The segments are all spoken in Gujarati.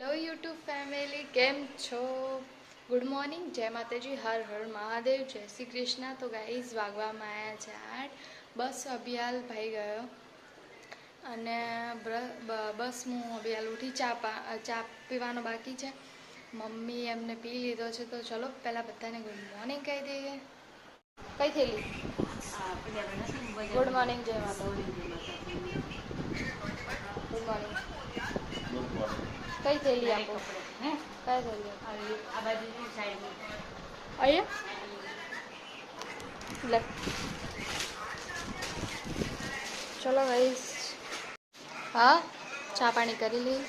હેલો યુટ્યુબ ફેમિલી કેમ છો? ગુડ મોર્નિંગ જય માતાજી. હર હર મહાદેવ. જય શ્રી કૃષ્ણ. તો ગાઈઝ વાગવામાં આવ્યા છે આઠ. બસ અભિયાલ ભાઈ ગયો. અને બસ હું અભિયાલ ઉઠી ચા ચા પીવાનો બાકી છે. મમ્મી એમને પી લીધો છે. તો ચલો પહેલાં બધાને ગુડ મોર્નિંગ કહી દઈએ. કઈ થયેલી? ગુડ મોર્નિંગ જય માતા ગુડ મોર્નિંગ કઈ થેલી આપો? કઈ થયેલી અહીંયા? લે. ચલો ગાઈસ હા? ચા પાણી કરી લઈ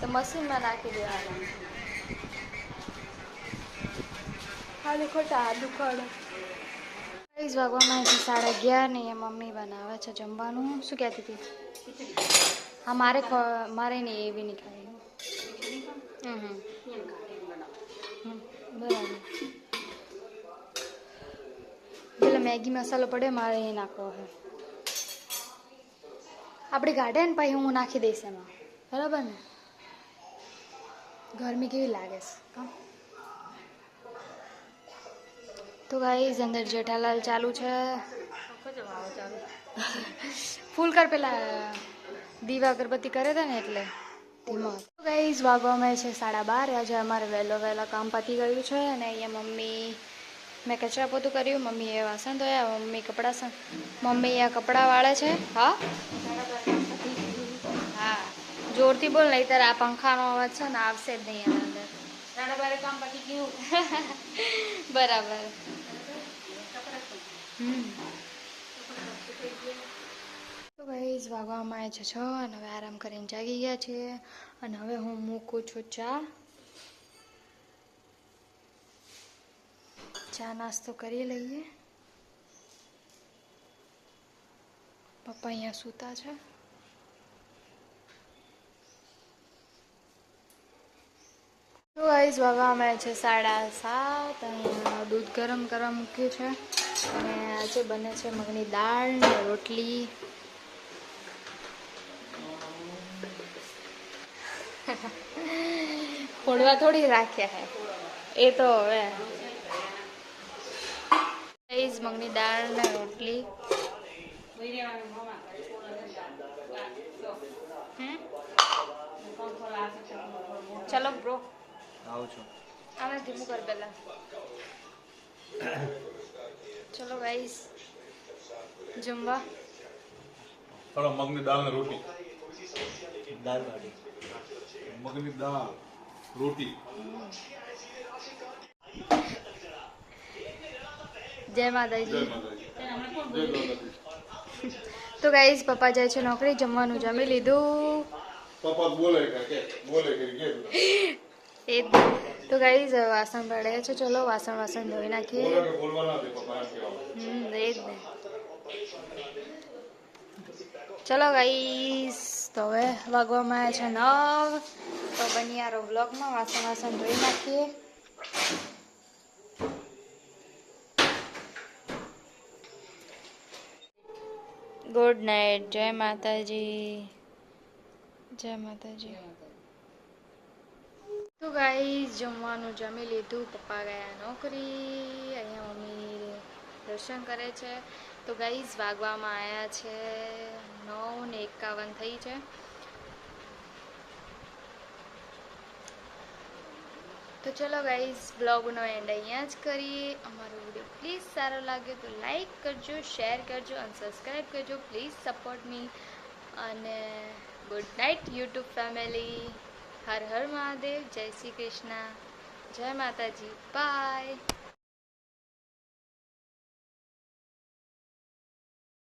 તો મશીનમાં નાખી દેવાના. હા ખોટા આ દુખાડો ગાઈસ વાગવામાં છે સાડા અગિયાર ને એ મમ્મી બનાવે છે જમવાનું. શું કહેતી હતી? હા, મારે મારે નહીં એવી નહીં ખાવી. બરાબર. પેલા મેગી મસાલો પડે મારે એ નાખવો છે. આપણે ગાઢે ને પછી હું નાખી દઈશ એમાં. બરાબર ને? ગરમી કેવી લાગે છે? તો ગાઈઝ અંદર જેઠાલાલ ચાલુ છે. ફૂલ કર પેલા, દીવા અગરબત્તી કરે છે ને એટલે ધીમો. તો ગાઈઝ વાગવામાં છે સાડા બાર. આજે અમારે વહેલો વહેલા કામ પતી ગયું છે અને અહીંયા મમ્મી, મેં કચરા પોતું કર્યું. મમ્મીએ વાસણ ધોયા, મમ્મી કપડાં મમ્મી આ કપડાં વાળે છે. હા? હા. જોરથી બોલ નહીં આ પંખાનો અવાજ છે ને, આવશે જ નહીં એના અંદર. સાડા બારે કામ પતી ગયું બરાબર હમ તો ગાઈઝ વાગવામાં આવે છે છ અને હવે આરામ કરીને જાગી ગયા છીએ અને હવે હું મૂકું છું ચા ચા નાસ્તો કરી લઈએ પપ્પા અહીંયા સૂતા છે તો ગાઈઝ વાગવામાં આવે છે સાડા સાત અહીંયા દૂધ ગરમ કરવા મૂક્યું છે. અને આજે બને છે મગની દાળ ને રોટલી. ફોડવા થોડી રાખ્યા હે. એ તો હવે. ગાઈઝ મગની દાળ ને રોટલી. ચલો બ્રો આવું છું. આને ધીમું કર પહેલા. ચલો ગાઈસ જમવા. થોડો મગની દાળ ને રોટી. દાળ ભાડી મગની દાળ રોટી. જય માતાજી. તો ગાઈસ પપ્પા જાય છે નોકરી જમવાનું જમી લીધું. પપ્પા બોલે કે કે બોલે કે કે એ તો ગાઈ જ વાસણ પડે છે. ચલો વાસણ વાસણ ધોઈ નાખીએ. હમ એ જ ને. ચલો ગાઈસ તો હવે વાગવામાં આવ્યા છે નવ. તો બનિયારો બ્લોગમાં વાસણ વાસણ ધોઈ નાખીએ. ગુડ નાઇટ જય માતાજી. જય માતાજી. તો ગાઈ જમવાનું જમી લીધું. પપ્પા ગયા નોકરી. અહીંયા મમ્મી દર્શન કરે છે. તો ગાઈઝ વાગવામાં આવ્યા છે નવ ને એકાવન થઈ છે. તો ચલો ગાઈઝ બ્લોગનો એન્ડ અહીંયા જ કરીએ. અમારો વીડિયો પ્લીઝ સારો લાગ્યો તો લાઈક કરજો શેર કરજો અને સબસ્ક્રાઈબ કરજો. પ્લીઝ સપોર્ટ મી અને good night YouTube family Har Har Mahadev જય શ્રી કૃષ્ણ. જય માતાજી. બાય